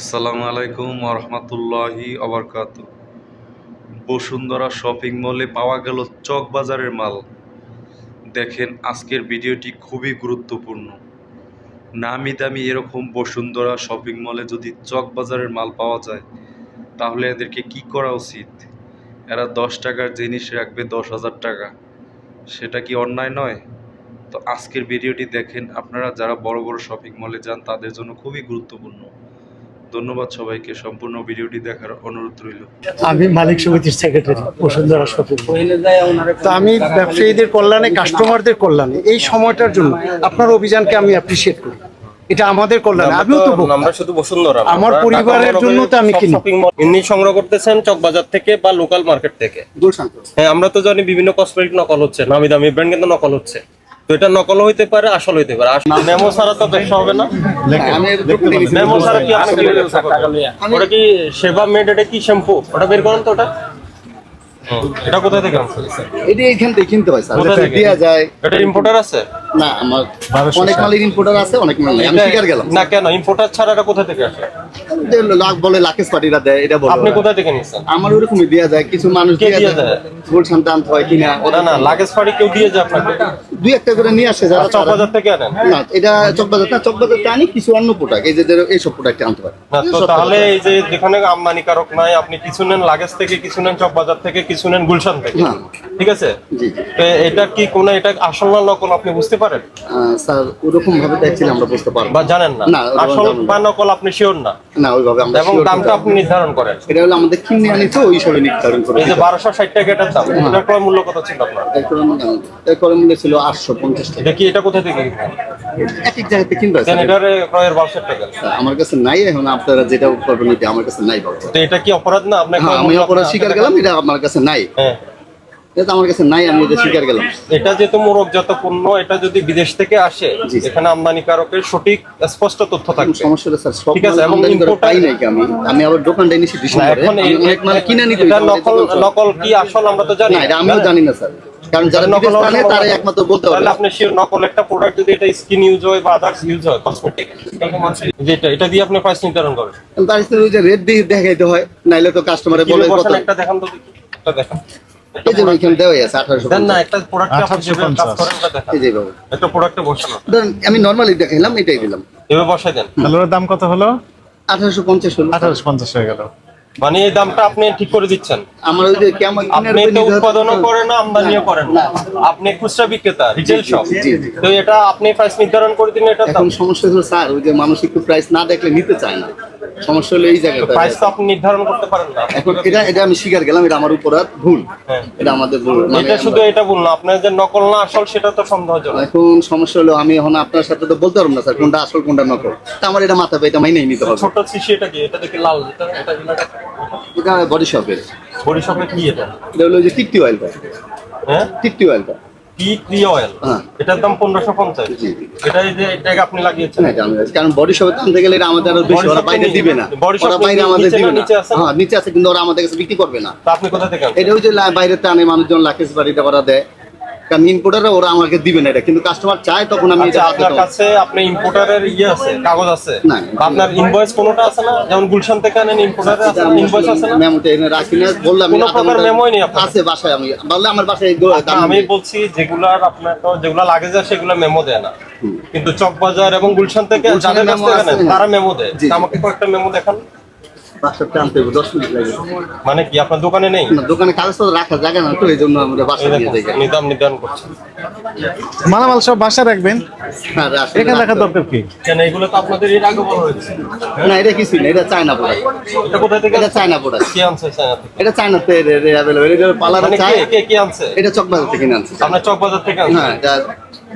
আসসালামু আলাইকুম রহমতুল্লাহি আবরকাত বসুন্ধরা শপিং মলে পাওয়া গেল চক বাজারের মাল। দেখেন, আজকের ভিডিওটি খুবই গুরুত্বপূর্ণ। নামি দামি এরকম বসুন্ধরা শপিং মলে যদি চক বাজারের মাল পাওয়া যায়, তাহলে এদেরকে কি করা উচিত? এরা দশ টাকার জিনিস রাখবে, দশ হাজার টাকা। সেটা কি অন্যায় নয়? তো আজকের ভিডিওটি দেখেন, আপনারা যারা বড় বড় শপিং মলে যান, তাদের জন্য খুবই গুরুত্বপূর্ণ। ধন্যবাদ সবাইকে সম্পূর্ণ ভিডিওটি দেখার অনুরোধ রইল। আমি মালিক সমিতির সেক্রেটারি বসুন্ধরা শপিং তো আমি ব্যবসায়ীদের কল্যাণে কাস্টমারদের কল্যাণে এই সময়টার জন্য আপনার অভিযানকে আমি অ্যাপ্রিসিয়েট করি। এটা আমাদের কল্যাণে আমিও তো। আমরা শুধু বসুন্ধরা আমার পরিবারের জন্য তো আমি কিনি। শপিং মল এমনি সংগ্রহ করতেছেন চকবাজার থেকে বা লোকাল মার্কেট থেকে? হ্যাঁ আমরা তো জানি বিভিন্ন কসমেটিক নকল হচ্ছে নামি দামি ব্র্যান্ড কিন্তু নকল হচ্ছে। তো এটা নকল হইতে পারে আসল হইতে পারে। মেমো ছাড়া তো ব্যবসা হবে না। মেমো ছাড়া কি? ওটা কি সেবা মেড এটা কি শ্যাম্পু? ওটা বের করেন তো ওটা। এটা কোথা থেকে আনছেন? এটি এখান থেকে কিনতে হয় স্যার। কোথা থেকে? দেওয়া যায়। এটা ইম্পোর্টার আছে? না আমার অনেক মালের ইম্পোর্টার আছে অনেক মাল নেই। আমি শিকার গেলাম। না কেন? ইম্পোর্টার ছাড়া এটা কোথা থেকে আসে? লাখ বলে লাকেশ পার্টিরা দেয় এটা বলে আপনি কোথা থেকে নিচ্ছেন আমার ওরকমই দেওয়া যায় কিছু মানুষ কে যায়। দেয়? গুলশান হয় কিনা। না না লাগেজ ফাড়ি কেউ দিয়ে যায় আপনাকে? দুই একটা করে নিয়ে আসে যারা চক থেকে আনেন? না এটা চকবাজার না চকবাজার আনি কিছু অন্য প্রোডাক্ট এই যে যে এইসব প্রোডাক্ট আনতে পারে। না তো তাহলে এই যে যেখানে আমদানিকারক নাই আপনি কিছু নেন লাগেজ থেকে কিছু নেন চক বাজার থেকে কিছু নেন গুলশান থেকে। হ্যাঁ। ঠিক আছে? জি এটা কি কোন এটা আসল না নকল আপনি বুঝতে পারেন? স্যার ওরকম ভাবে আমরা বুঝতে পারব বা জানেন না? না, আসল জানি বা নকল আপনি শিওর না? না ওইভাবে আমরা এবং দামটা আপনি নির্ধারণ করেন। এটা হলো আমাদের কিনে আনি তো ওই হিসাবে নির্ধারণ করে এই যে বারোশো ষাট টাকা এটার দাম এটার ক্রয় মূল্য কত ছিল আপনার? মূল্য ছিল আটশো পঞ্চাশ টাকা। এটা কি এটা কোথা থেকে? কিনবেন? এক এক জায়গাতে কিনতে স্যার। এটার ক্রয়ের টাকা। আমার কাছে নাই এখন আপনারা যেটা করবেন আমার কাছে নাই তো এটা কি অপরাধ না? আপনার হ্যাঁ আমি অপরাধ স্বীকার গেলাম এটা আমার কাছে নাই। হ্যাঁ। এটা আমার কাছে নাই আমি এটা স্বীকার গেলাম এটা যেহেতু মোড়কজাত পণ্য এটা যদি বিদেশ থেকে আসে জি। এখানে আমদানিকারকের সঠিক স্পষ্ট তথ্য স্যার। সব ঠিক আছে, এবং আমদানি করে importer- পাই নাই কি আমি? আমি আবার দোকানটা ডিসেম্বরে। অনেক কিনে নিতে এটা নকল নকল কি আসল আমরা তো জানি। না আমিও জানেন? জানি না স্যার। কারণ যারা নকল তারা একমাত্র বলতে পারবে। আপনি শিওর নকল একটা প্রোডাক্ট যদি এটা স্কিন ইউজ হয় বা আদার্স ইউজ হয় কসমেটিক যেটা এটা দিয়ে আপনি প্রাইস নির্ধারণ করেন। তার ওই যে রেট দিয়ে দেখাইতে হয় নাইলে তো কাস্টমারে বলে কত একটা দেখান তো একটা দেখান। এই যে ওইখানে আছে আঠারোশো না একটা প্রোডাক্ট আপনি যেভাবে কাজ করেন ওটা দেখান। এই যে বাবু। একটা প্রোডাক্টে বসানো। ধরেন আমি নর্মালি দেখাইলাম এটাই দিলাম। এভাবে বসাই দেন। তাহলে ওর দাম কত হলো? আঠারোশো পঞ্চাশ হলো। আঠারোশো পঞ্চাশ হয়ে গেল। মানে এই দামটা আপনি ঠিক করে দিচ্ছেন। আপনি তো উৎপাদনও করেন না আমদানিও করেন না। আপনি খুচরা বিক্রেতা রিটেল শপ। তো এটা আপনি প্রাইস নির্ধারণ করে দিন এটা এখন সমস্যা হলো স্যার ওই যে মানুষ একটু প্রাইস না দেখলে নিতে চায় না। সমস্যা হলো এই জায়গাটা। প্রাইস তো আপনি নির্ধারণ করতে পারেন না। এখন এটা এটা আমি স্বীকার গেলাম এটা আমার উপর ভুল। হ্যাঁ। এটা আমাদের ভুল মানে এটা শুধু এটা বললাম আপনার যে নকল না আসল সেটা তো সন্দেহজনক। এখন সমস্যা হলো আমি এখন আপনার সাথে তো বলতে পারব না স্যার কোনটা আসল কোনটা নকল। তা আমার এটা মাথা এটা মাইনেই নিতে হবে। ছোট শিশি এটা কি? এটা দেখি লাল এটা এটা কি বডি শপের বডি শপের কি এটা? এটা হলো যে টিকটি অয়েলটা হ্যাঁ? টিকটি অয়েলটা টি। অয়েল হ্যাঁ। এটার দাম পনেরোশো পঞ্চাশ। এটা এই যে এটাকে আপনি লাগিয়েছেন? না, এটা আমি কারণ বডি শপে আনতে গেলে এটা আমাদের আরও বেশি ওরা বাইরে নিচে- দিবে না ওরা বাইরে আমাদের দিবে না। আছে? হ্যাঁ নিচে আছে কিন্তু ওরা আমাদের কাছে বিক্রি করবে না। তা আপনি কোথা থেকে এটা ওই যে লা- বাইরে টানে মানুষজন লাকেশ বাড়িটা ওরা দেয়। কারণ ইনপুটাররা ওরা আমাকে দিবে না এটা। কিন্তু কাস্টমার চায় তখন আমি এটা আচ্ছা হাতে আপনার কাছে আপনি ইম্পোর্টারের ইয়ে আছে কাগজ আছে। না। আপনার ইনভয়েস কোনোটা আছে না? যেমন গুলশান থেকে আনেন ইম্পোর্টারের আছে ইনভয়েস আছে না? এনে রাখি না বললাম কোনো প্রকার মেমোই নেই আপনার? আছে বাসায় আমি। বললে আমার বাসায় আমি বলছি যেগুলার আপনার তো যেগুলা লাগে যায় সেগুলো মেমো দেয় না। কিন্তু চকবাজার এবং গুলশান থেকে যাদের কাছ থেকে হ্যাঁ। তারা মেমো দেয়। আমাকে কয়েকটা মেমো দেখান। বাসাতে আনতে হবে দশ মিনিট লাগে। মানে কি আপনার দোকানে নেই? না, দোকানে কাগজপত্র রাখা জায়গা না তো এই জন্য আমরা বাসায় নিয়ে নির্ধারণ করছেন মালামাল সব বাসা রাখবেন? হ্যাঁ, এখানে রাখার দরকার কি? কেন এগুলো তো আপনাদের এর আগে বলা হয়েছে। না এটা কিছুই না এটা চায়না প্রোডাক্ট এটা কোথায় থেকে এটা চায়না প্রোডাক্ট কে আনছে চায়না থেকে? এটা চায়নাতে অ্যাভেলেবল এটা পার্লারে মানে চায় কে কে আনছে? এটা চকবাজার থেকে আনছে। আপনার চকবাজার থেকে আনছে? হ্যাঁ এটা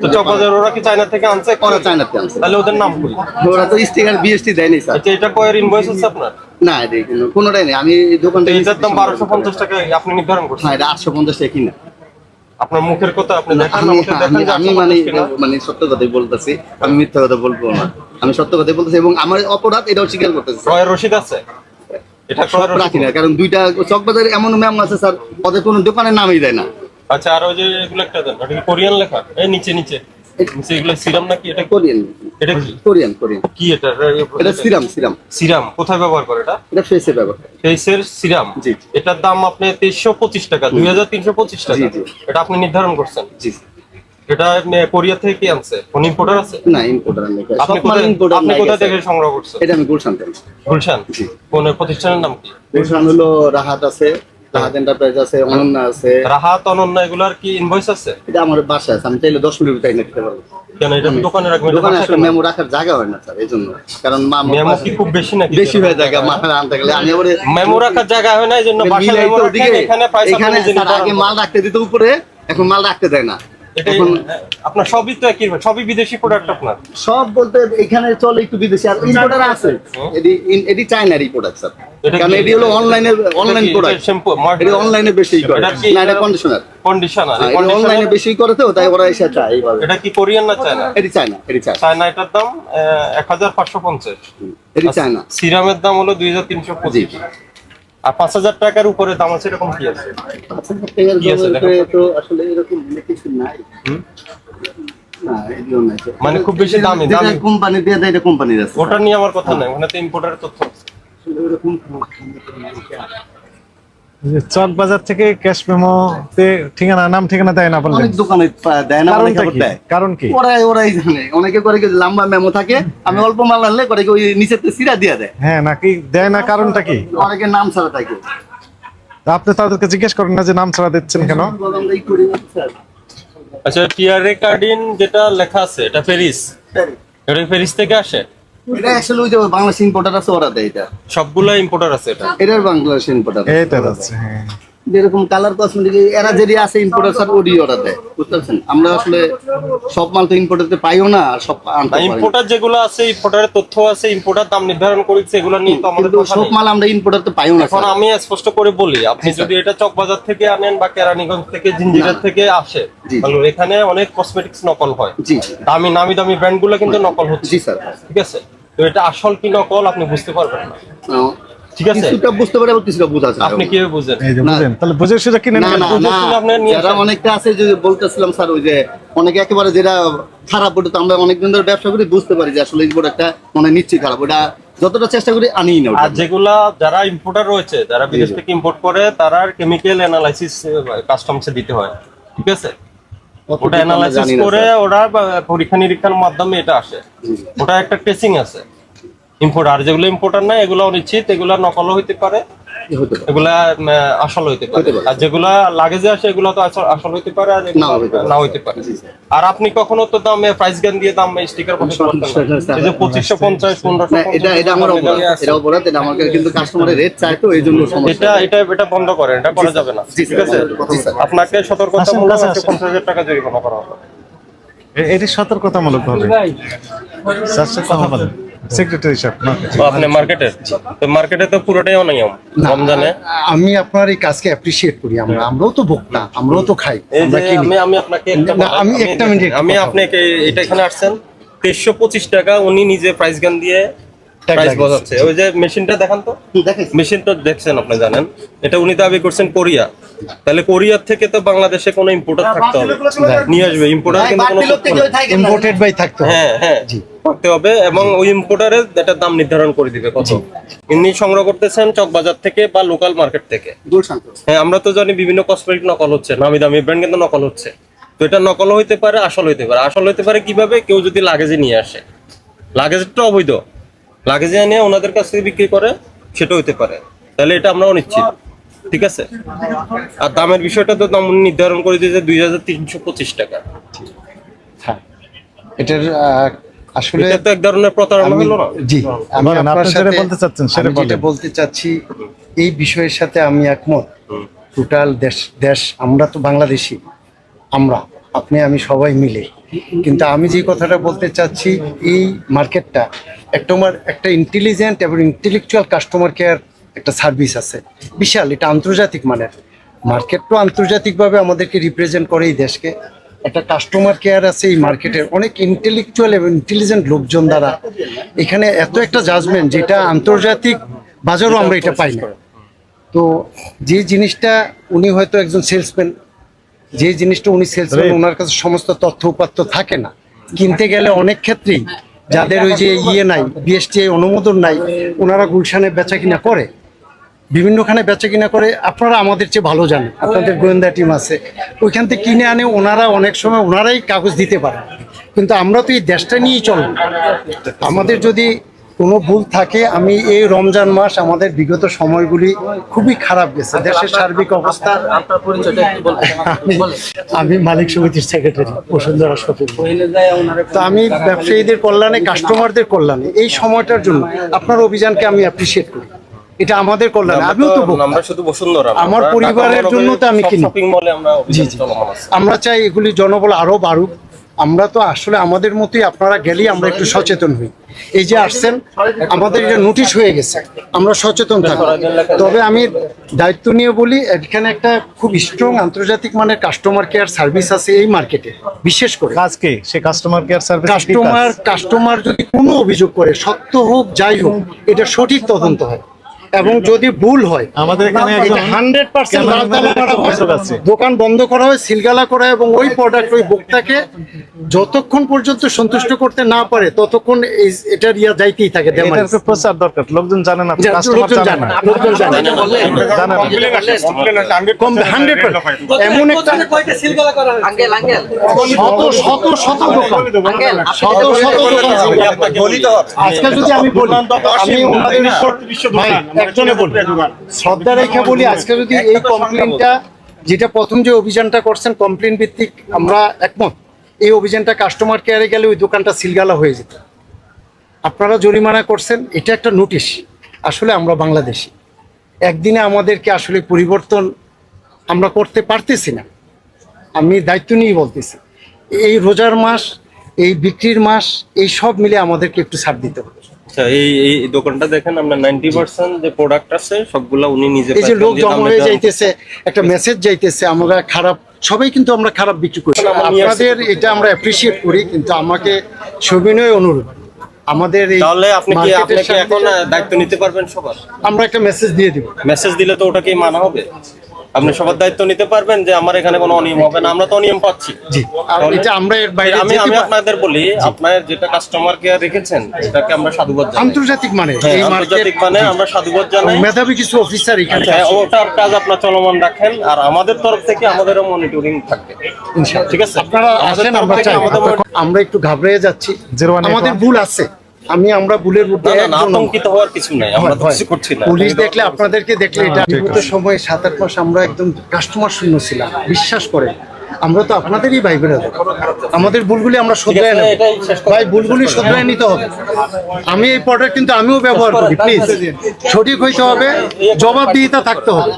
তো চকবাজার ওরা কি চায়না থেকে আনছে? চায়নাতে আনছে। তাহলে ওদের নাম কই ওরা তো স্টিকার বিএসটি দেয়নি স্যার। আচ্ছা এটা কয়ের ইনভয়েস আছে আপনার? না কোনোটাই নেই। আমি এই দোকানটা এটার দাম বারোশো পঞ্চাশ টাকা আপনি নির্ধারণ করছেন? হ্যাঁ এটা আটশো পঞ্চাশ টাকা কিনা। আপনার মুখের কথা আপনি আমি আমাকে দেখান আমি- যে আমি 850 মানে মানে সত্য কথাই বলতেছি। আমি মিথ্যা কথা বলব না। আমি সত্য কথাই বলতেছি এবং আমার অপরাধ এটাও স্বীকার করতেছি রসিদ আছে? এটা রাখি না কারণ দুইটা চকবাজারে এমন ম্যাম আছে স্যার ওদের কোনো দোকানের নামই দেয় না। আচ্ছা আর ওই যে এগুলো একটা দেন কোরিয়ান লেখা? এই নিচে নিচে। এগুলো সিরাম নাকি এটা কোরিয়ান। এটা কি? Korean Korean. কি এটা? এটা সিরাম সিরাম। সিরাম। কোথায় ব্যবহার করে এটা? এটা ফেসে ব্যবহার ফেসের সিরাম? জি। এটার দাম আপনি তেইশশো পঁচিশ টাকা। এটা আপনি নির্ধারণ করছেন? জি এটা কোরিয়া থেকে কি আনছে? কোন ইম্পোর্টার আছে? না ইম্পোর্টার নেই। আপনি কোথায় আপনি কোথা থেকে সংগ্রহ করছেন? এটা আমি গুলশান থেকে। গুলশান? জি। কোন প্রতিষ্ঠানের নাম কি? গুলশান হলো রাহাত আছে। রাহাত এন্টারপ্রাইজ আছে অনন্যা আছে। রাহাত অনন্য এগুলার কি ইনভয়েস আছে? এটা আমার বাসা আছে আমি চাইলে দশ মিনিট টাইম পারব। কেন এটা দোকানে রাখবেন দোকানে আসলে। মেমো রাখার জায়গা হয় না স্যার এই জন্য কারণ মেমো কি খুব বেশি নাকি? বেশি হয়ে জায়গা আনতে গেলে। আমি আবার মেমো রাখার জায়গা হয় না এই জন্য বাসায় মেমো রাখেন, এখানে প্রাইস এখানে আগে মাল রাখতে দিত উপরে এখন মাল রাখতে দেয় না। আপনার সবই তো একই সবই বিদেশি প্রোডাক্ট আপনার। সব বলতে এখানে চলে একটু বিদেশি আর ইম্পোর্টার আছে। এডি এডি চায়নার প্রোডাক্ট স্যার কারণ? এডি হলো অনলাইনে অনলাইন প্রোডাক্ট শ্যাম্পু এডি অনলাইনে বেশি করে। এটা না এটা কন্ডিশনার কন্ডিশনার অনলাইনে বেশি করে তো তাই ওরা এসে চায় এইভাবে। এটা কি কোরিয়ান না চায়না এডি চায়না এডি চায়না চায়না এটার দাম এক হাজার পাঁচশো পঞ্চাশ। এডি চায়না সিরামের দাম হলো দুই হাজার তিনশো পঁচিশ। আর পাঁচ হাজার টাকার উপরে দাম আছে এরকম কি আছে? তো আসলে এরকম কিছু নাই। মানে খুব বেশি দামি দামি। কোম্পানি দিয়ে দেয় এটা কোম্পানির আছে। ওটা নিয়ে আমার কথা নাই ওখানে তো ইম্পোর্টারের তথ্য আছে। যে চক বাজার থেকে ক্যাশ মেমোতে ঠিকানা নাম ঠিকানা দেয় না বললেন? অনেক দোকানে দেয় না অনেকে দেয়। কারণ কি? ওরাই ওরাই জানে। অনেকে করে কি লম্বা মেমো থাকে আমি অল্প মাল আনলে করে কি ওই নিচের সিরা দিয়ে দেয়। হ্যাঁ নাকি? দেয় না কারণটা কি? অনেকে নাম ছাড়া থাকে। তা আপনি তাদেরকে জিজ্ঞেস করেন না যে নাম ছাড়া দিচ্ছেন কেন। আচ্ছা টিআরএ কার্ডিন যেটা লেখা আছে এটা প্যারিস এটা প্যারিস থেকে আসে? এটা আসলে ওই যে বাংলাদেশ ইম্পোর্টার আছে ওরা দেয় এটা। সবগুলা ইম্পোর্টার আছে এটা? এটার বাংলাদেশ ইম্পোর্টার এইটা যাচ্ছে হ্যাঁ। যেরকম কালার কসমেটিক এরা যেটি আছে ইম্পোর্টার স্যার ওডি ওরা দেয় বুঝতে পারছেন আমরা আসলে সব মাল তো ইম্পোর্টারতে পাইও না আর সব ইম্পোর্টার যেগুলো আছে ইম্পোর্টারের তথ্য আছে ইম্পোর্টার দাম নির্ধারণ করেছে এগুলো নিয়ে তো আমাদের সব মাল আমরা ইম্পোর্টারতে পাইও না এখন আমি স্পষ্ট করে বলি আপনি হ্যাঁ, যদি এটা চকবাজার থেকে আনেন বা কেরানীগঞ্জ থেকে জিঞ্জিরার থেকে আসে। তাহলে এখানে অনেক কসমেটিক্স নকল হয়। দামি নামি দামি ব্র্যান্ডগুলো কিন্তু নকল হচ্ছে। জি স্যার ঠিক আছে? তো এটা আসল কি নকল আপনি বুঝতে পারবেন না। ঠিক আছে? কিছুটা বুঝতে পারে কিছুটা বোঝা যায়। আপনি কীভাবে বুঝেন? এই যে বুঝেন তাহলে বুঝে কিনে না যারা অনেকটা আছে যে বলতেছিলাম স্যার ওই যে অনেকে একেবারে যেটা খারাপ ওটা তো আমরা অনেকদিন ধরে ব্যবসা করি বুঝতে পারি যে আসলে এই একটা মানে নিশ্চয়ই খারাপ। ওটা যতটা চেষ্টা করি আনি না আর যেগুলা যারা ইম্পোর্টার রয়েছে যারা বিদেশ থেকে ইম্পোর্ট করে তারা কেমিক্যাল অ্যানালাইসিস কাস্টমসে দিতে হয়। ঠিক আছে? ওটা অ্যানালাইসিস করে। ওরা পরীক্ষা নিরীক্ষার মাধ্যমে এটা আসে ওটা একটা টেস্টিং আছে ইম্পোর্ট আর যেগুলো ইম্পোর্টার না এগুলো অনিশ্চিত এগুলা নকল হইতে পারে। এগুলা আসল হইতে পারে। আর যেগুলা লাগেজে আসে এগুলো তো আসল হইতে পারে আর। না হইতে পারে। আর আপনি কখনো তো দামে প্রাইস গান দিয়ে দাম স্টিকার যে পঁচিশশো পঞ্চাশ পনেরোশো এটা এটা আমার এটা অপরাধ। এটা আমাকে কিন্তু কাস্টমারের রেট চাই তো এই জন্য এটা এটা এটা বন্ধ করেন। এটা করা যাবে না। ঠিক আছে। আপনাকে সতর্কতামূলক। পঞ্চাশ হাজার টাকা জরিমানা করা হবে। এ- এটি সতর্কতামূলক ভাবে স্যার স্যার কথা বলেন। সেক্রেটারি সাহেব আপনি মার্কেটে তো মার্কেটে তো পুরোটাই অনিয়ম রমজানে? আমি আপনার এই কাজকে অ্যাপ্রিসিয়েট করি। আমরা আমরাও তো ভোক্তা আমরাও তো খাই। আমি আমি আপনাকে একটা আমি একটা মিনিট আমি আপনাকে এটা এখানে আসছেন। তেইশশো পঁচিশ টাকা উনি নিজে প্রাইস গান দিয়ে প্রাইস বোঝাচ্ছে। ওই যে মেশিনটা দেখান তো। মেশিনটা দেখছেন আপনি জানেন? এটা উনি দাবি করছেন কোরিয়া। তাহলে কোরিয়ার থেকে তো বাংলাদেশে কোনো ইম্পোর্টার থাকতে হবে। নিয়ে আসবে। ইম্পোর্টার কিন্তু কোনো ইম্পোর্টেড বাই থাকতো। হ্যাঁ হ্যাঁ করতে হবে এবং ওই ইম্পোর্টারের দাম নির্ধারণ করে দিবে কত। ইনি সংগ্রহ করতেছেন চকবাজার থেকে বা লোকাল মার্কেট থেকে। হ্যাঁ আমরা তো জানি বিভিন্ন কসমেটিক নকল হচ্ছে নামি দামি ব্র্যান্ড কিন্তু নকল হচ্ছে। তো এটা নকল হইতে পারে আসল হইতে পারে। আসল হইতে পারে কীভাবে? কেউ যদি লাগেজে নিয়ে আসে। লাগেজটা অবৈধ। লাগেজে এনে ওনাদের কাছ থেকে বিক্রি করে সেটা হইতে পারে। তাহলে এটা আমরা অনিশ্চিত ঠিক আছে? আর দামের বিষয়টা তো দাম নির্ধারণ করে দিয়েছে দুই হাজার তিনশো পঁচিশ টাকা। হ্যাঁ। এটার আসলে এটা তো এক ধরনের প্রতারণা হলো না? জি। আমি আপনার আপনি সাথে বলতে চাচ্ছেন সেটা যেটা বলতে চাচ্ছি এই বিষয়ের সাথে আমি একমত। টোটাল দেশ দেশ আমরা তো বাংলাদেশি। আমরা আপনি আমি সবাই মিলে কিন্তু আমি যে কথাটা বলতে চাচ্ছি, এই মার্কেটটা একটা একটা ইন্টেলিজেন্ট এবং ইন্টেলেকচুয়াল কাস্টমার কেয়ার একটা সার্ভিস আছে। বিশাল, এটা আন্তর্জাতিক মানের। মার্কেট তো আন্তর্জাতিকভাবে আমাদেরকে রিপ্রেজেন্ট করে এই দেশকে। একটা কাস্টমার কেয়ার আছে এই মার্কেটের। অনেক ইন্টেলেকচুয়াল এবং ইন্টেলিজেন্ট লোকজন দ্বারা এখানে এত একটা জাজমেন্ট যেটা আন্তর্জাতিক বাজারও আমরা এটা পাই না। তো যে জিনিসটা উনি হয়তো একজন সেলসম্যান যে জিনিসটা উনি Right. ওনার কাছে সমস্ত তথ্য উপাত্ত থাকে না। কিনতে গেলে অনেক ক্ষেত্রেই যাদের ওই যে ইয়ে নাই বিএসটি অনুমোদন নাই ওনারা গুলশানে বেচা কিনা করে। বিভিন্নখানে বেচা কিনা করে আপনারা আমাদের চেয়ে ভালো জানেন আপনাদের গোয়েন্দা টিম আছে। ওইখান থেকে কিনে আনে ওনারা অনেক সময় ওনারাই কাগজ দিতে পারে কিন্তু আমরা তো এই দেশটা নিয়েই চলব। আমাদের যদি কোনো ভুল থাকে আমি এই রমজান মাস আমাদের বিগত সময়গুলি খুবই খারাপ গেছে। দেশের সার্বিক অবস্থা আমি- মালিক সমিতির সেক্রেটারি বসুন্ধরা শপিং তো আমি ব্যবসায়ীদের কল্যাণে কাস্টমারদের কল্যাণে এই সময়টার জন্য আপনার অভিযানকে আমি অ্যাপ্রিসিয়েট করি। এটা আমাদের কল্যাণে আমিও তো আমরা শুধু বসুন্ধরা আমার পরিবারের জন্য তো আমি কিনি। আমরা চাই এগুলি জনবল আরও বাড়ুক। আমরা তো আসলে আমাদের মতোই আপনারা গেলেই আমরা একটু সচেতন হই। এই যে আসছেন আমাদের এটা নোটিশ হয়ে গেছে আমরা সচেতন থাকব তবে আমি দায়িত্ব নিয়ে বলি এখানে একটা খুব স্ট্রং আন্তর্জাতিক মানের কাস্টমার কেয়ার সার্ভিস আছে এই মার্কেটে বিশেষ করে। আজকে সে customer care service customer customer যদি কোনো অভিযোগ করে সত্য হোক যাই হোক এটা সঠিক তদন্ত হয়। এবং যদি ভুল হয় আমাদের এখানে একজন হান্ড্রেড পার্সেন্ট ক্যামেরাম্যানের অভিযোগ আছে। দোকান বন্ধ করা হয় সিলগালা করা এবং ওই প্রোডাক্ট ওই ভোক্তাকে যতক্ষণ পর্যন্ত সন্তুষ্ট করতে না পারে ততক্ষণ এটার ইয়া যাইতেই থাকে এটার প্রচার দরকার। লোকজন জানে না কাস্টমার জানে জানে না। না, লোকজন জানে না। জানে না। কম হান্ড্রেড এমন আঙ্কেল আঙ্কেল। শত শত শত দোকান। আঙ্কেল শত শত দোকান। আজকে যদি আমি বলি আমি ওনাদের একজনে বলি শ্রদ্ধা রেখে বলি আজকে যদি এই কমপ্লেনটা যেটা প্রথম যে অভিযানটা করছেন কমপ্লেন ভিত্তিক আমরা একমত এই অভিযানটা কাস্টমার কেয়ারে গেলে ওই দোকানটা সিলগালা হয়ে যেত। আপনারা জরিমানা করছেন এটা একটা নোটিশ আসলে আমরা বাংলাদেশি। একদিনে আমাদেরকে আসলে পরিবর্তন আমরা করতে পারতেছি না। আমি দায়িত্ব নিয়ে বলতেছি এই রোজার মাস এই বিক্রির মাস এই সব মিলে আমাদেরকে একটু ছাড় দিতে হবে। আচ্ছা এই এই দোকানটা দেখেন আমরা নাইনটি পার্সেন্ট যে প্রোডাক্ট আছে সবগুলা উনি নিজে এই যে লোক জমা হয়ে যাইতেছে একটা মেসেজ যাইতেছে আমরা খারাপ সবাই কিন্তু আমরা খারাপ বিক্রি করি। আপনাদের এটা আমরা অ্যাপ্রিসিয়েট করি কিন্তু আমাকে সবিনয় অনুরোধ আমাদের এই তাহলে আপনি কি আপনি কি এখন দায়িত্ব নিতে পারবেন সবার? আমরা একটা মেসেজ দিয়ে দিব। মেসেজ দিলে তো ওটা কি মানা হবে? আপনি সবার দায়িত্ব নিতে পারবেন যে আমার এখানে কোনো অনিয়ম হবে না আমরা তো অনিয়ম পাচ্ছি। জি। এটা আমরা এর বাইরে আমি আমি আপনাদের বলি আপনার যেটা কাস্টমার কেয়ার রেখেছেন এটাকে আমরা সাধুবাদ জানাই। আন্তর্জাতিক মানে হ্যাঁ, এই আন্তর্জাতিক মানে আমরা সাধুবাদ জানাই। মেধাবী কিছু অফিসার এখানে হ্যাঁ, ওটার কাজ আপনার চলমান রাখেন আর আমাদের তরফ থেকে আমাদেরও মনিটরিং থাকবে ঠিক আছে? আপনারা আসেন আমরা চাই। আমরা একটু ঘাবড়ে যাচ্ছি। আমাদের ভুল আছে। আমি আমরা ভুলের মধ্যে আতঙ্কিত হওয়ার কিছু নাই আমরা তো কিছু করছি না পুলিশ দেখলে আপনাদেরকে দেখলে এটা বিগত সময়ে সাত আট মাস আমরা একদম কাস্টমার শূন্য ছিলাম বিশ্বাস করে। আমরা তো আপনাদেরই ভাই বেরোবো আমাদের ভুলগুলি আমরা শুধরাই নেব। ভাই ভুলগুলি শুধরাই নিতে হবে। আমি এই প্রোডাক্ট কিন্তু আমিও ব্যবহার করি প্লিজ সঠিক হইতে হবে জবাবদিহিতা থাকতে হবে।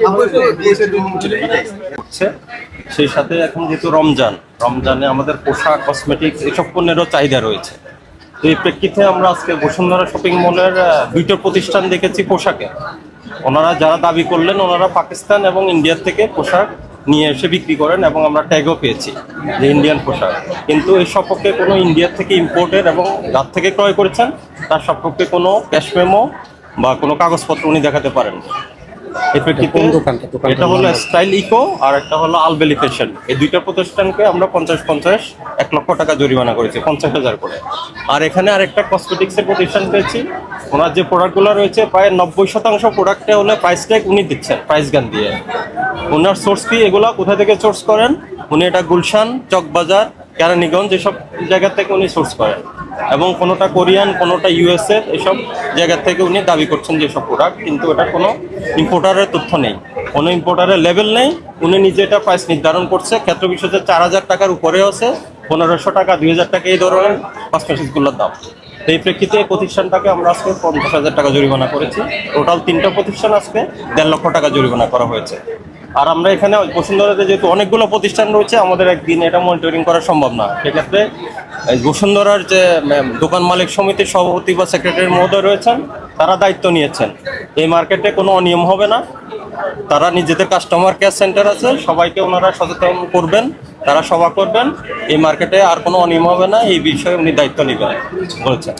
সেই সাথে এখন যেহেতু রমজান রমজানে আমাদের পোশাক কসমেটিক্স এসব পণ্যেরও চাহিদা রয়েছে। এই প্রেক্ষিতে আমরা আজকে বসুন্ধরা শপিং মলের দুইটা প্রতিষ্ঠান দেখেছি পোশাকে। ওনারা যারা দাবি করলেন, ওনারা পাকিস্তান এবং ইন্ডিয়ার থেকে পোশাক নিয়ে এসে বিক্রি করেন এবং আমরা ট্যাগও পেয়েছি যে ইন্ডিয়ান পোশাক। কিন্তু এই সপক্ষে কোনো ইন্ডিয়ার থেকে ইম্পোর্টেড এবং যার থেকে ক্রয় করেছেন, তার সপক্ষে কোনো ক্যাশ মেমো বা কোনো কাগজপত্র উনি দেখাতে পারেন প্রেক্ষিতে এটা হলো স্টাইল ইকো আর একটা হলো আলবেলি ফ্যাশন এই দুইটা প্রতিষ্ঠানকে আমরা পঞ্চাশ পঞ্চাশ এক লক্ষ টাকা জরিমানা করেছি পঞ্চাশ হাজার করে। আর এখানে আরেকটা কসমেটিক্সের প্রতিষ্ঠান পেয়েছি। ওনার যে প্রোডাক্টগুলো রয়েছে প্রায় নব্বই শতাংশ প্রোডাক্টে হলে প্রাইস ট্যাগ উনি দিচ্ছেন প্রাইস গান দিয়ে। ওনার সোর্স কি? এগুলো কোথা থেকে সোর্স করেন? উনি এটা গুলশান চকবাজার কেরানীগঞ্জ এসব জায়গা থেকে উনি সোর্স করেন। এবং কোনোটা কোরিয়ান, কোনোটা ইউএসএ, এসব জায়গা থেকে উনি দাবি করছেন যেসব প্রোডাক্ট কিন্তু এটা কোনো ইম্পোর্টারের তথ্য নেই। কোনো ইম্পোর্টারের লেভেল নেই। উনি নিজে এটা প্রাইস নির্ধারণ করছে। ক্ষেত্র বিশেষে চার হাজার টাকার উপরে আছে। পনেরোশো টাকা, দুই হাজার টাকা এই ধরনের কসমেটিক্সগুলোর দাম। এই প্রেক্ষিতে প্রতিষ্ঠানটাকে আমরা আজকে পঞ্চাশ হাজার টাকা জরিমানা করেছি। টোটাল তিনটা প্রতিষ্ঠান আজকে দেড় লক্ষ টাকা জরিমানা করা হয়েছে। আর আমরা এখানে বসুন্ধরাতে যেহেতু অনেকগুলো প্রতিষ্ঠান রয়েছে, আমাদের একদিন এটা মনিটরিং করা সম্ভব না। সেক্ষেত্রে বসুন্ধরার যে দোকান মালিক সমিতির সভাপতি বা সেক্রেটারি মহোদয় রয়েছেন, তারা দায়িত্ব নিয়েছেন। এই মার্কেটে কোনো অনিয়ম হবে না। তারা নিজেদের কাস্টমার কেয়ার সেন্টার আছে, সবাইকে ওনারা সচেতন করবেন, তারা সভা করবেন। এই মার্কেটে আর কোনো অনিয়ম হবে না, এই বিষয়ে উনি দায়িত্ব নেবেন, বলেছেন।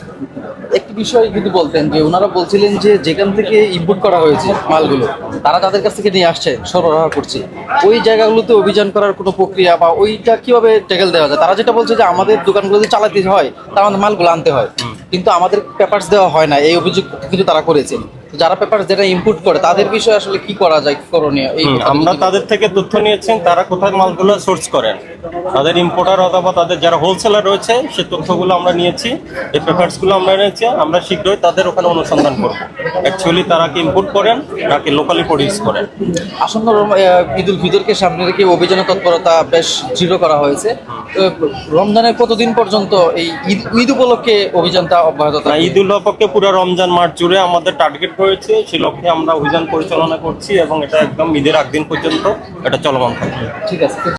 বিষয় কিন্তু বলতেন যে ওনারা বলছিলেন যে যেখান থেকে ইম্পোর্ট করা হয়েছে মালগুলো তারা তাদের কাছ থেকে নিয়ে আসছে সরবরাহ করছে। ওই জায়গাগুলোতে অভিযান করার কোনো প্রক্রিয়া বা ওইটা কীভাবে ট্যাকেল দেওয়া যায়? তারা যেটা বলছে যে আমাদের দোকানগুলো যদি চালাতে হয় তার আমাদের মালগুলো আনতে হয়। কিন্তু আমাদের পেপার্স দেওয়া হয় না এই অভিযোগ কিন্তু তারা করেছে। তো যারা পেপার যেটা ইনপুট করে তাদের বিষয়ে আসলে কি করা যায় করণীয়? এই আমরা তাদের থেকে তথ্য নিয়েছেন তারা কোথায় মালগুলো সোর্স করেন। তাদের ইম্পোর্টার অথবা তাদের যারা হোলসেলার রয়েছে সে তথ্যগুলো আমরা নিয়েছি এই পেপারসগুলো আমরা নিয়েছি আমরা শীঘ্রই তাদের ওখানে অনুসন্ধান করব। অ্যাকচুয়ালি তারা কি ইম্পোর্ট করেন নাকি লোকালি প্রডিউস করেন? আসন্ন আহ, ঈদুল ফিতরকে সামনে রেখে অভিযানের তৎপরতা বেশ দৃঢ় করা হয়েছে। রমজানের কতদিন পর্যন্ত এই ঈদ ঈদ উপলক্ষে অভিযানটা অব্যাহত ঈদ উল পুরো রমজান মাস জুড়ে আমাদের টার্গেট রয়েছে সে লক্ষ্যে আমরা অভিযান পরিচালনা করছি এবং এটা একদম ঈদের আগ দিন পর্যন্ত এটা চলমান থাকবে। ঠিক আছে।